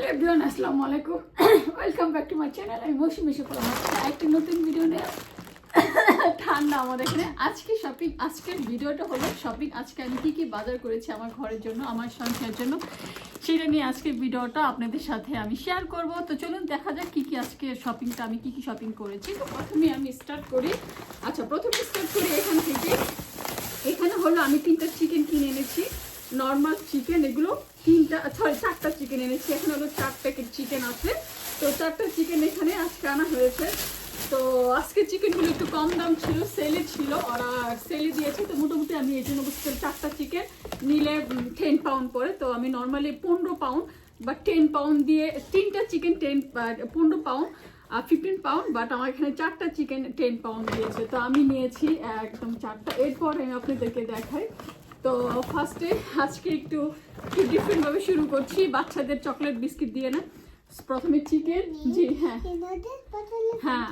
Hello everyone, আসসালামু আলাইকুম। Welcome back to my channel আমি মৌসুমি এসে একটি নতুন ভিডিও নিয়ে। ঠান্ডা আমাদের এখানে। আজকে শপিং আজকের ভিডিওটা হলো শপিং আজকে আমি কি কি বাজার করেছি আমার ঘরের জন্য, আমার সংসারের জন্য, সেটা নিয়ে আজকের ভিডিওটা আপনাদের সাথে আমি শেয়ার করব। তো চলুন দেখা যাক কি কি আজকে শপিংটা আমি কি কি শপিং করেছি। তো প্রথমে আমি স্টার্ট করি। আচ্ছা প্রথমে স্টার্ট করি এখান থেকে। এখানে হলো আমি তিনটা চিকেন কিনে এনেছি। নর্মাল চিকেন এগুলো তিনটা সরি চারটা চিকেন এনেছি। এখানে হলো চার প্যাকেট চিকেন আছে। তো চারটা চিকেন এখানে আজকে আনা হয়েছে। তো আজকে চিকেনগুলো একটু কম দাম ছিল সেলে ছিল। ওরা সেলে দিয়েছে। তো মোটামুটি আমি এই জন্য বুঝতে চারটা চিকেন নিলে টেন পাউন্ড পরে তো আমি নর্মালি পনেরো পাউন্ড বা টেন পাউন্ড দিয়ে, তিনটা চিকেন টেন পনেরো পাউন্ড আর ফিফটিন পাউন্ড বাট আমার এখানে চারটা চিকেন টেন পাউন্ড দিয়েছে। তো আমি নিয়েছি, একদম চারটা। এরপর আমি আপনাদেরকে দেখাই। তো ফার্স্টে আজকে একটু ডিফারেন্টভাবে শুরু করছি। বাচ্চাদের চকলেট বিস্কিট দিয়ে না? প্রথমে চিকেন জি হ্যাঁ। হ্যাঁ।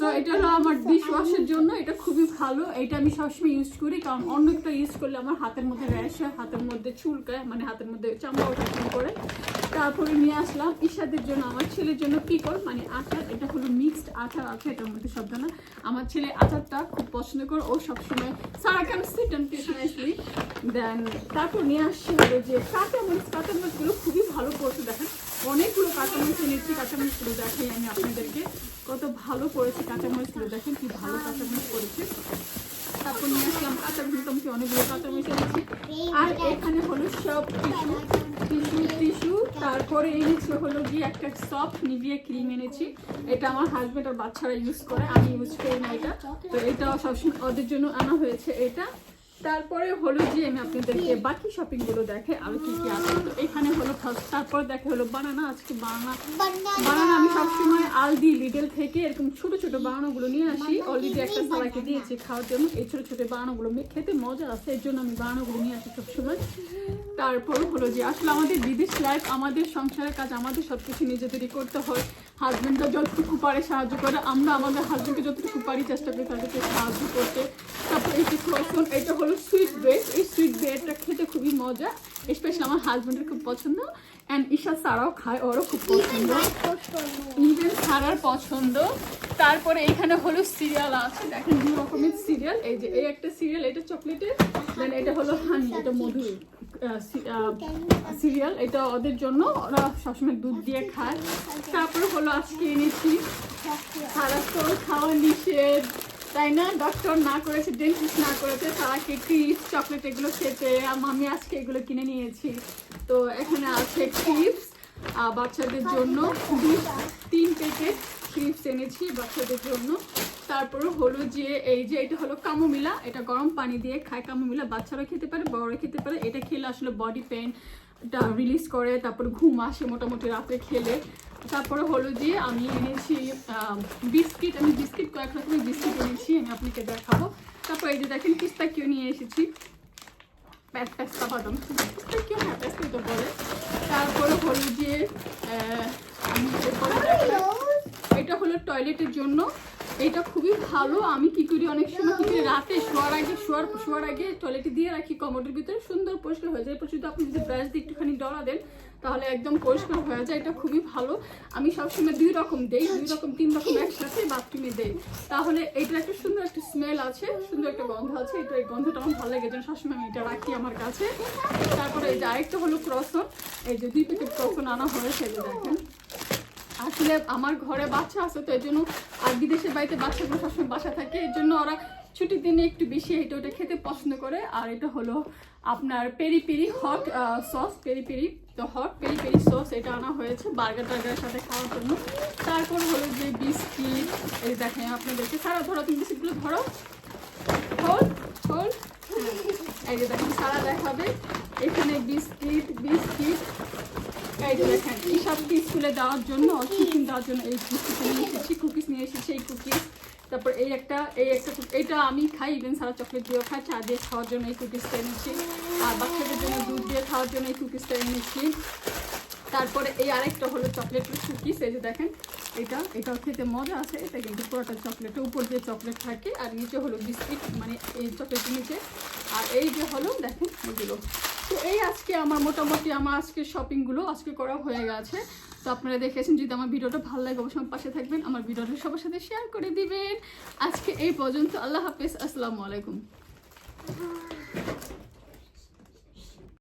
তো এটা হলো আমার ডিশ ওয়াশের জন্য। এটা খুবই ভালো। এটা আমি সবসময় ইউজ করি, কারণ অন্য একটা ইউজ করলে আমার হাতের মধ্যে র্যাশ হয়, হাতের মধ্যে চুলকায় মানে হাতের মধ্যে চামড়া ওঠা করে। তারপরে নিয়ে আসলাম। ঈশাদের জন্য, আমার ছেলের জন্য পিকল মানে আচার এটা হলো মিক্সড আচার আছে এটার মধ্যে শব্দ না আমার ছেলে আচারটা খুব পছন্দ করে, ও সবসময় সারা কেন সিটন পিছনেসলি দেন তারপর নিয়ে আসছি হলো যে কাঁচামরিচ। কাঁচামরিচগুলো খুবই ভালো পড়ছে দেখেন। অনেকগুলো কাঁচামরিচ এনেছি, কাঁচামরিচগুলো দেখাই আমি আপনাদেরকে। কত ভালো করেছে কাঁচামরিচগুলো, দেখেন কি ভালো কাঁচামরিচ করেছে। তারপর নিয়ে আসলাম কাঁচা মোটামুটি অনেকগুলো কাঁচামরিচ এনেছি আর এখানে হলো সব টিস্যু টিস্যু টিস্যু। তারপরে এনেছি হলো গিয়ে একটা সফট নিভিয়ে ক্রিম এনেছি। এটা আমার হাজব্যান্ড আর বাচ্চারা ইউজ করে, আমি ইউজ করি না এটা। তো এটা সবসময় ওদের জন্য আনা হয়েছে এটা। তারপরে হলো যে আমি আপনাদেরকে বাকি শপিংগুলো দেখে আর কি কি আছে। তো এখানে হলো ফার্স্ট তারপরে দেখে হলো বানানা আজকে বানানা বানানা আমি সবসময় আলদি লিডেল থেকে এরকম ছোট ছোট বানানোগুলো নিয়ে আসি। অলরেডি একটা সালাকে দিয়েছি খাওয়ার জন্য। এই ছোট ছোট বানানোগুলো গুলো খেতে মজা আছে, এর জন্য আমি বানানোগুলো নিয়ে আসি সবসময়। তারপর হলো যে আসলে আমাদের বিদেশ লাইফ আমাদের সংসারের কাজ, আমাদের সব কিছু নিজেদেরই করতে হয়। হাজব্যান্ডরা যতটুকু পারে সাহায্য করে, আমরা আমাদের হাজব্যান্ডকে যতটুকু পারি চেষ্টা করি তাদেরকে সাহায্য করতে। তারপর এই যে ক্রসন এটা হলো সুইট ব্রেড এই সুইট ব্রেডটা খেতে খুবই মজা স্পেশালি আমার হাজব্যান্ডের খুব পছন্দ। অ্যান্ড ঈশা সারাও খায়, ওরও খুব পছন্দ। ইভেন সারার পছন্দ। তারপরে এখানে হলো সিরিয়াল আছে। দেখেন দু রকমের সিরিয়াল এই যে, এই একটা সিরিয়াল এটা চকলেটের দেন এটা হলো হানি এটা মধুর। সিরিয়াল, এটা ওদের জন্য। ওরা সবসময় দুধ দিয়ে খায়। তারপরে হলো আজকে এনেছি সারা তো খাওয়া নিষেধ। তাই না? ডক্টর না করেছে ডেন্টিস্ট না করেছে, তারাকে ক্রিপস চকলেট এগুলো খেতে। আম- আজকে এগুলো কিনে নিয়েছি। তো এখানে আছে ক্রিপস বাচ্চাদের জন্য তিন প্যাকেট ক্রিপস এনেছি বাচ্চাদের জন্য। তারপরে হলো যে, এই যে, এটা হলো কামোমিলা এটা গরম পানি দিয়ে খায় কামোমিলা বাচ্চারা খেতে পারে, বড়রা খেতে পারে। এটা খেলে আসলে বডি পেন রিলিজ করে। তারপর ঘুম আসে মোটামুটি রাতে খেলে। তারপরে হলো যে আমি এনেছি বিস্কিট। আমি বিস্কিট, কয়েক রকমের বিস্কিট এনেছি, আমি আপনাকে দেখাবো। তারপর এই যে দেখেন পিস্তা কিউ নিয়ে এসেছি। পেস্তা বাদাম। পেস্তা কিউ হ্যাঁ পেস্তা তো বলে। তারপরে হলো যে আমি। এটা হলো টয়লেটের জন্য। এটা খুবই ভালো। আমি কি করি, অনেক সময় কি করি, রাতে শোয়ার আগে, শোয়ার শোয়ার আগে টয়লেটে দিয়ে রাখি কমোডের ভিতরে। সুন্দর পরিষ্কার হয়ে যায়। এরপর যদি আপনি যদি ব্রাশ দিয়ে একটুখানি ডলা দেন, তাহলে একদম পরিষ্কার হয়ে যায়। এটা খুবই ভালো। আমি সবসময় দুই রকম দেই, দুই রকম, তিন রকম একসাথে বাথরুমে দেই। তাহলে এটা একটা সুন্দর একটা স্মেল আছে, সুন্দর একটা গন্ধ আছে। এটা এই গন্ধটা আমার ভালো লাগে যেন সবসময় আমি এটা রাখি আমার কাছে। তারপরে এই যে আরেকটা হলো ক্রসন এই যে দুই প্যাকেট ক্রসন আনা হয়েছে দেখেন। আসলে আমার ঘরে বাচ্চা আছে, তো এই জন্য আর বিদেশের বাড়িতে বাচ্চাগুলো সবসময় বাসা থাকে এর জন্য ওরা ছুটির দিনে একটু বেশি এটা ওটা খেতে পছন্দ করে। আর এটা হলো আপনার peri peri hot sauce peri peri, তো হট পেরি পেরি সস এটা আনা হয়েছে বার্গার টার্গারের সাথে খাওয়ার জন্য। তারপর হলো যে বিস্কিট, এই দেখেন আপনাদেরকে, সারা ধরো, তুমি বিস্কিটগুলো ধরো। হোল হোল এই যে দেখেন, সারা দেখাবে। এখানে বিস্কিট বিস্কিট। এই দেখেন সব স্কুলে দেওয়ার জন্য টিফিন দেওয়ার জন্য এই এসেছি কুকিজ নিয়ে এসেছি, এই কুকিজ তারপর এই একটা এই একটা এটা আমি খাই ইভেন সারা চকলেট দিয়েও খাই, চা দিয়ে খাওয়ার জন্য এই কুকিজটা এনেছি। আর বাচ্চাদের জন্য দুধ দিয়ে খাওয়ার জন্য এই কুকিজটা এনেছি। তারপরে এই আরেকটা হলো চকলেটের কুকিজ এই যে দেখেন, এটা, এটাও খেতে মজা আছে। এটা কিন্তু পুরোটা চকলেটের উপর দিয়ে চকলেট থাকে, আর নিচে হলো বিস্কিট মানে এই চকলেটের নিচে। আর এই যে হলো, দেখেন, এগুলো। তো এই আজকে আমার মোটামুটি আমার আজকে শপিংগুলো আজকে করা হয়ে গেছে। তো আপনারা দেখেছেন, যদি আমার ভিডিওটা ভালো লাগে, অবশ্যই পাশে থাকবেন, আমার ভিডিওটা সবার সাথে শেয়ার করে দিবেন। আজকে এই পর্যন্ত, আল্লাহ হাফিজ, আসসালামু আলাইকুম।